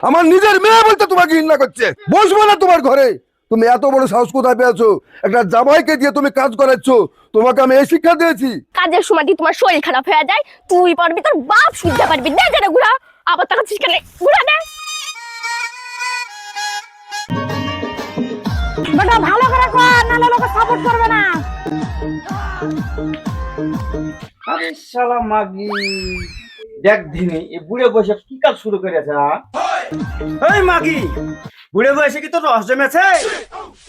আমার নিজের মেয়ে বলতে তোমাকে ঘৃণা করছে। বসবো না তোমার ঘরে। তুমি এত বড় সাহস কোথায় পেয়েছ? একটা জামাইকে দিয়ে তুমি কাজ করাচ্ছ। তোমাকে আমি এই শিক্ষা দিয়েছি। কাজের সময় দিয়ে তোমার শরীর খারাপ হয়ে যায় তুই পারবি তোর বাপ শুনতে পারবি। দে দে গুড়া আবার তাকাচ্ছিস কেন গুড়া দে। বেটা ভালো করে কর নাহলে লোকে সাপোর্ট করবে না। আরে শালা মাগি। দেখ দিনে এই বুড়ে বয়সে কি কাজ শুরু করেছে হ্যাঁ? এই মাগি, বুড়ে বয়সে কি তোর রস জমেছে?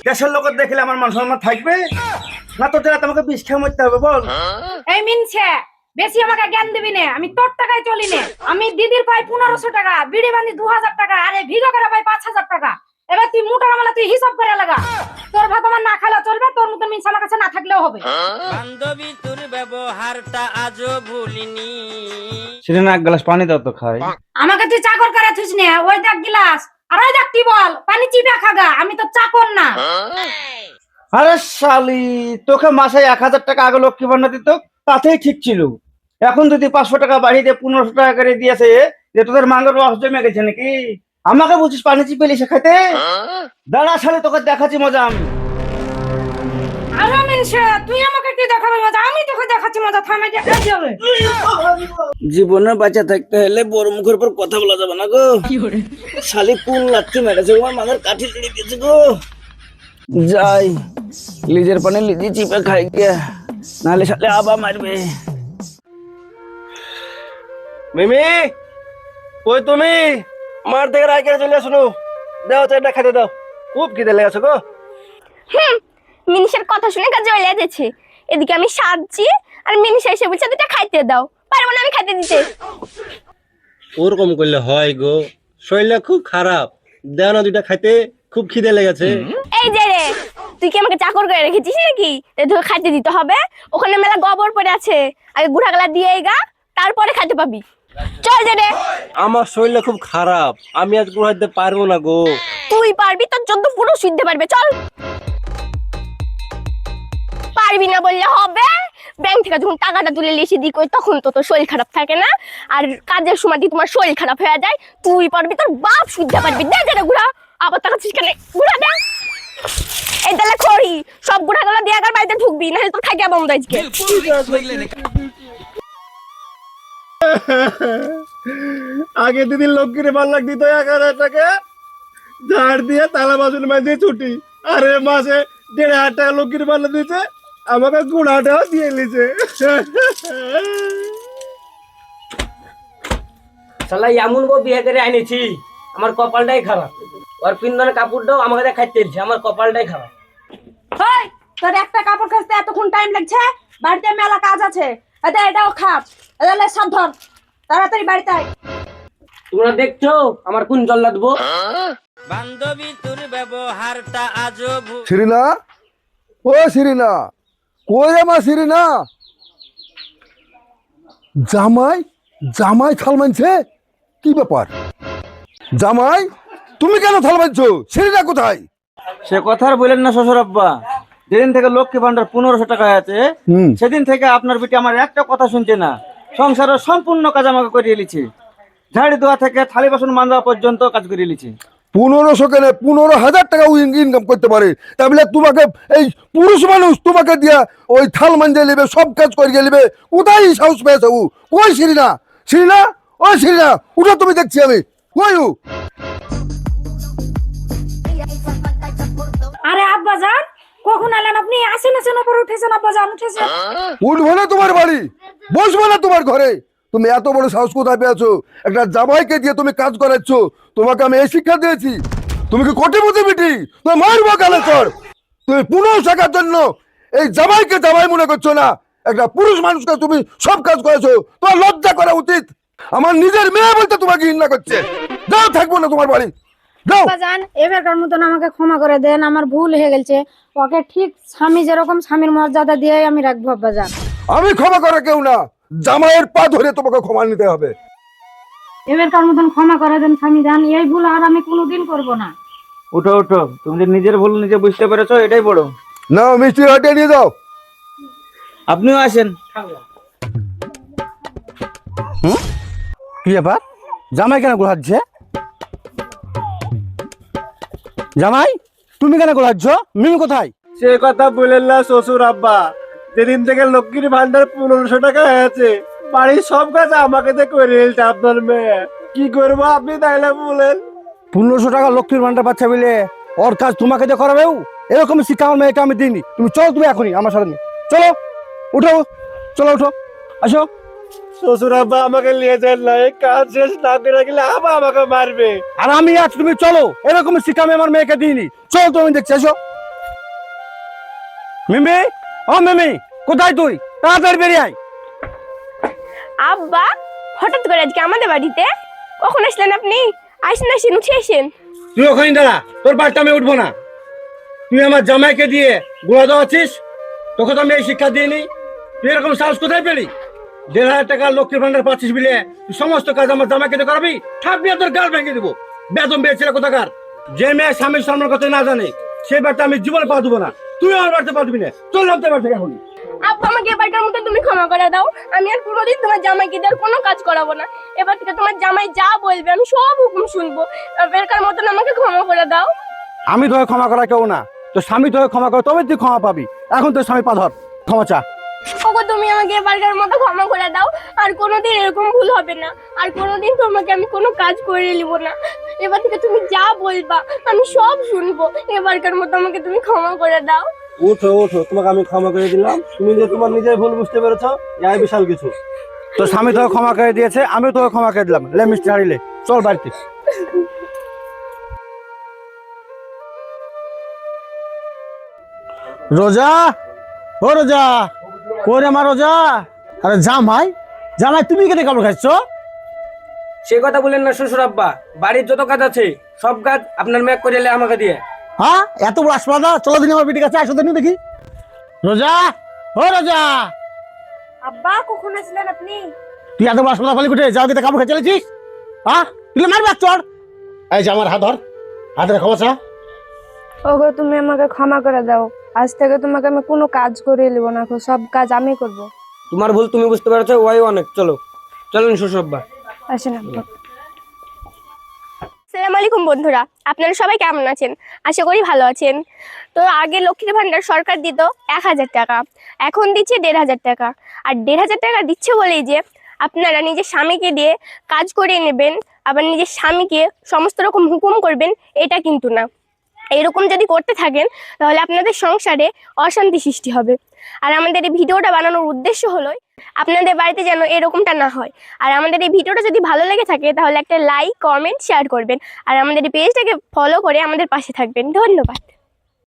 দেশের লোকের দেখলে আমার মান সম্মান থাকবে? না তো যারা তোমাকে বিষ খেয়ে মরতে হবে, বল। এই মিনছে, বেশি আমাকে জ্ঞান দিবি না, আমি তোর টাকায় চলি না। আমি দিদির পাই পনেরোশো টাকা, বিড়ি বান্ধি দু হাজার টাকা, আরে ভিগকেরা পাই পাঁচ হাজার টাকা। এবার তুই মোটার আমলা তুই হিসাব করে লাগা। তোর ভাত আমার না খাইলেও চলবে তোর মতো আমার কাছে না থাকলেও হবে। বান্ধবী তোর ব্যবহারটা আজও ভুলিনি। সেটা না এক গ্লাস পানি দাও তো খাই। আমাকে তুই চাকর করে থুস না ওই দেখ গিলাস। আর ওই দেখ বল পানি চিপে খাগা আমি তো চাকর না। আরে শালি তোকে মাসে এক হাজার টাকা আগে লক্ষ্মী ভান্ডার দিত তাতেই ঠিক ছিল। এখন যদি পাঁচশো টাকা বাড়িয়ে দিয়ে পনেরোশো টাকা করে দিয়েছে যে তোদের মাঙ্গের রস জমে গেছে নাকি? আমাকে বুঝিস পানি চিপে এলিশে খাইতে দাঁড়া শালি তোকে দেখাচ্ছি মজা আমি। আরে তুই আমাকে কি দেখাবি মজা? আমি তোকে দেখাচ্ছি মজা থামে যে এই জীবনে বাঁচা থাকতে হলে বড় মুখের উপর কথা বলা যাবে না গো। শালি কোন লাঠি মেরেছে তোমার মাথার কাঠি লেগে দিয়েছে গো। যাই লিজের পানি লিজি চিপে খাই গে। নাহলে শালে আবা মারবে। মিমি ওই তুমি? মার থেকে রায় কেটে চলে আসুন। দাও চারটা খেতে দাও। খুব খিদে লেগেছে গো। হুম মিনিষের কথা শুনে কাজে হয়ে যাচ্ছে এদিকে আমি সাজছি আর মিনিষা এসে বলছে দুটা খাইতে দাও। পারব না আমি খাইতে দিতে। ওরকম করলে হয় গো। শরীরটা খুব খারাপ। দেও না দুইটা খাইতে খুব খিদে লেগেছে। এই যে রে তুই কি আমাকে চাকর করে রেখেছিস নাকি? যে তোকে খাইতে দিতে হবে। ওখানে মেলা গোবর পড়ে আছে। আগে গুড়া গালা দিয়ে গা তারপরে খাইতে পাবি। চল যে রে। আমার শরীরটা খুব খারাপ। আমি আজ ঘুরাইতে পারব না গো। তুই পারবি তোর চোদ্দ পুরো শুনতে পারবে চল। পারবি না বললে হবে। ব্যাংক থেকে যখন টাকাটা তুলে লিসে দিই কই তখন তো তোর শরীর খারাপ থাকে না। আর কাজের সময় দিয়ে তোমার শরীর খারাপ হয়ে যায় তুই পারবি তোর বাপ শুনতে পারবি। দে যেটা গুড়া আবার তাকাচ্ছিস কেন? গুড়া দে। এই তাহলে খড়ি সব গুড়া গুলো দিয়ে আগার বাড়িতে ঢুকবি না তোর খাইয়া বন্ধ আজকে আগে দিদি লক্ষ্মীর ভালো লাগ দিত এক হাজার টাকা। ঝাড় দিয়ে তালা বাসন মাঝে ছুটি। আর এ মাসে দেড় হাজার টাকা লক্ষ্মীর পাল্লা দিয়েছে আমাকে গুড়াটাও দিয়ে নিছে শালা এমন বউ বিয়ে করে আনিছি। আমার কপালটাই খারাপ। ওর পিন্দনের কাপড়টাও আমাকে দিচ্ছে আমার কপালটাই খারাপ। তোর একটা কাপড় কাচতে এতক্ষণ টাইম লাগছে? বাড়িতে মেলা কাজ আছে। এতে এটাও খাপ এদালে সব তাড়াতাড়ি বাড়িতে আয়। তোমরা দেখছ আমার কোন জল্লা দেবো বান্ধবী তোর ব্যবহারটা আজও ভুল সিরিনা? ও সিরিনা। কই আমার সিরিনা? জামাই জামাই থাল মানছে? কি ব্যাপার? জামাই তুমি কেন থাল মানছো? সিরিনা কোথায়? সে কথা আর বললেন না শ্বশুর আব্বা। যেদিন থেকে লক্ষ্মী ভান্ডার পনেরোশো টাকা আছে হুম। সেদিন থেকে আপনার বেটি আমার একটা কথা শুনছে না। সংসারের সম্পূর্ণ কাজ আমাকে করিয়ে লিছে ঝাড়ি দেওয়া থেকে থালি বাসন মাজা পর্যন্ত কাজ করিয়ে লিছে পনেরোশো কেনে পনেরো হাজার টাকা ইনকাম করতে পারে। তাহলে তোমাকে এই পুরুষ মানুষ তোমাকে দিয়া ওই থাল মাঞ্জে নেবে সব কাজ করিয়ে নেবে। কোথায় সাহস পেয়েছে ও? কই সিরিনা? সিরিনা? ওই সিরিনা উঠো তুমি দেখছি আমি। কই ও? আরে আব্বা যান কখন এলেন আপনি? আসেন আসেন উপরে উঠেছেন আব্বা যান উঠেছেন। উঠবো না তোমার বাড়ি। বসবো না তোমার ঘরে। তুমি এত বড় সাহস কোথায় পেয়েছ? একটা জামাইকে দিয়ে তুমি কাজ করাচ্ছ। তোমাকে আমি এই শিক্ষা দিয়েছি। তুমি কি কোটিপতি বেটি? তুমি মারবো গালে তোর? তুমি পুনঃ শেখার জন্য এই জামাইকে জামাই মনে করছ না? একটা পুরুষ মানুষকে তুমি সব কাজ করেছ। তোমার লজ্জা করা উচিত। আমার নিজের মেয়ে বলতে তোমাকে ঘৃণা করছে। যাও, থাকব না তোমার বাড়ি। যাও। এবারকার মতন আমাকে ক্ষমা করে দেন। আমার ভুল হয়ে গেছে। ওকে ঠিক স্বামী যেরকম স্বামীর মর্যাদা দিয়ে আমি রাখব আব্বা আমি ক্ষমা করে কেউ না। জামাইয়ের পা ধরে তোমাকে ক্ষমা নিতে হবে। এবারকার মতন ক্ষমা করে দেন স্বামী যান এই ভুল আর আমি কোনোদিন করব না। উঠো উঠো তুমি যে নিজের ভুল নিজে বুঝতে পেরেছ এটাই বড়। না মিষ্টি হাটিয়ে নিয়ে যাও। আপনিও আসেন। কি ব্যাপার? জামাই কেন ঘোরাচ্ছে জামাই তুমি কেন গোলাচ্ছ? মিমি কোথায়? সে কথা বলেন না শ্বশুর আব্বা। যেদিন থেকে লক্ষ্মীর ভান্ডার পনেরোশো টাকা আছে বাড়ির সব কাজ আমাকে দিয়ে করে এলছে আপনার মেয়ে। কি করব আপনি তাইলে বলেন? পনেরোশো টাকা লক্ষ্মীর ভান্ডার বাচ্চা মিলে ওর কাজ তোমাকে দিয়ে করাবে এরকম শিক্ষা আমার মেয়েকে আমি দিইনি। তুমি চলো তুমি এখনই আমার সাথে চলো উঠো চলো উঠো আসো। শ্বশুর আব্বা আমাকে নিয়ে যান না এই কাজ শেষ না করে গেলে আবার আমাকে মারবে। আর আমি আজ তুমি চলো এরকম শিক্ষা আমি আমার মেয়েকে দিইনি। চলো তুমি দেখছি এসো মিমি ও মিমি কোথায় তুই? তাড়াতাড়ি বেরিয়ে আয়। আব্বা হঠাৎ করে আজকে আমাদের বাড়িতে? কখন আসলেন আপনি? আসেন আসেন উঠে আসেন। তুই ওখানে দাঁড়া তোর বাড়িতে আমি উঠবো না। তুই আমার জামাইকে দিয়ে গুড়া দেওয়াচ্ছিস তোকে তো আমি এই শিক্ষা দিইনি। তুই এরকম সাহস কোথায় পেলি? দেড় হাজার টাকা লক্ষ্মীর ভান্ডার পাচ্ছিস বিলে তুই সমস্ত কাজ আমার জামাইকে দিয়ে করাবি? থাকবি তোর গাল ভেঙে দিব। বেতন পেয়েছিল কোথাকার? যে মেয়ে স্বামীর সম্মান কথা না জানে সে বাড়িতে আমি জীবনে পা দেবো না। তুই আমার বাড়িতে পারবি না। চল বাড়ি থেকে এখন। আব্বা আমাকে এবারকার মতো তুমি ক্ষমা করে দাও। আমি আর কোনোদিন তোমার জামাইকে দেওয়ার আর কোনো কাজ করাবো না। এবার থেকে তোমার জামাই যা বলবে আমি সব হুকুম শুনব। এবারকার মতন আমাকে ক্ষমা করে দাও। আমি তোকে ক্ষমা করা কেউ না। তোর স্বামী তোকে ক্ষমা করে তবে তুই ক্ষমা পাবি। এখন তোর স্বামী পাধর ক্ষমা চা। ওগো, তুমি আমাকে এবারকার মতো ক্ষমা করে দাও। আর কোনোদিন এরকম ভুল হবে না। আর কোনোদিন তোমাকে আমি কোনো কাজ করে নিব না। এবার থেকে তুমি যা বলবা, আমি সব শুনব। এবারকার মতো আমাকে তুমি ক্ষমা করে দাও। উঠো উঠো তোমাকে আমি ক্ষমা করে দিলাম। তুমি যে তোমার নিজের ভুল বুঝতে পেরেছ যাই বিশাল কিছু। তোর স্বামী তোকে ক্ষমা করে দিয়েছে, আমিও তোকে ক্ষমা করে দিলাম। লে, মিষ্টি হারিলে, চল বাড়িতে। রোজা? ও রোজা! কোরে আমার রোজা আরে জামাই জামাই তুমি কেটে কাপড় খাচ্ছ? সে কথা বলেন না শ্বশুর আব্বা। বাড়ির যত কাজ আছে সব কাজ আপনার মেয়ে করে এলে আমাকে দিয়ে। হ্যাঁ? এত বড় আসপাদা চলো দিন আমার বিটি কাছে আসো দিন দেখি। রোজা ও রোজা। আব্বা কখন আসলেন আপনি? তুই এত বড় আসপাদা ফালি কুটে যাও দিতে কাপড় খেয়ে চলেছিস? হ্যাঁ? তুই মারবে চড়। এই যে আমার হাত ধর। হাতের চা। ওগো তুমি আমাকে ক্ষমা করে দাও। আজ থেকে তোমাকে আমি কোনো কাজ করে নেব না সব কাজ আমি করব। তোমার ভুল তুমি বুঝতে পারছ ওয়াই অনেক। চলো চলেন শ্বশুর আব্বা আসেন আব্বা সালাম আলাইকুম বন্ধুরা আপনারা সবাই কেমন আছেন? আশা করি ভালো আছেন। তো আগে লক্ষ্মীর ভান্ডার সরকার দিত এক হাজার টাকা এখন দিচ্ছে দেড় হাজার টাকা। আর দেড় হাজার টাকা দিচ্ছে বলেই যে আপনারা নিজের স্বামীকে দিয়ে কাজ করিয়ে নেবেন আবার নিজের স্বামীকে সমস্ত রকম হুকুম করবেন এটা কিন্তু না। এরকম যদি করতে থাকেন, তাহলে আপনাদের সংসারে অশান্তি সৃষ্টি হবে। আর আমাদের এই ভিডিওটা বানানোর উদ্দেশ্য হলো, আপনাদের বাড়িতে যেন এরকমটা না হয়। আর আমাদের এই ভিডিওটা যদি ভালো লেগে থাকে, তাহলে একটা লাইক কমেন্ট শেয়ার করবেন। আর আমাদের এই পেজটাকে ফলো করে আমাদের পাশে থাকবেন। ধন্যবাদ।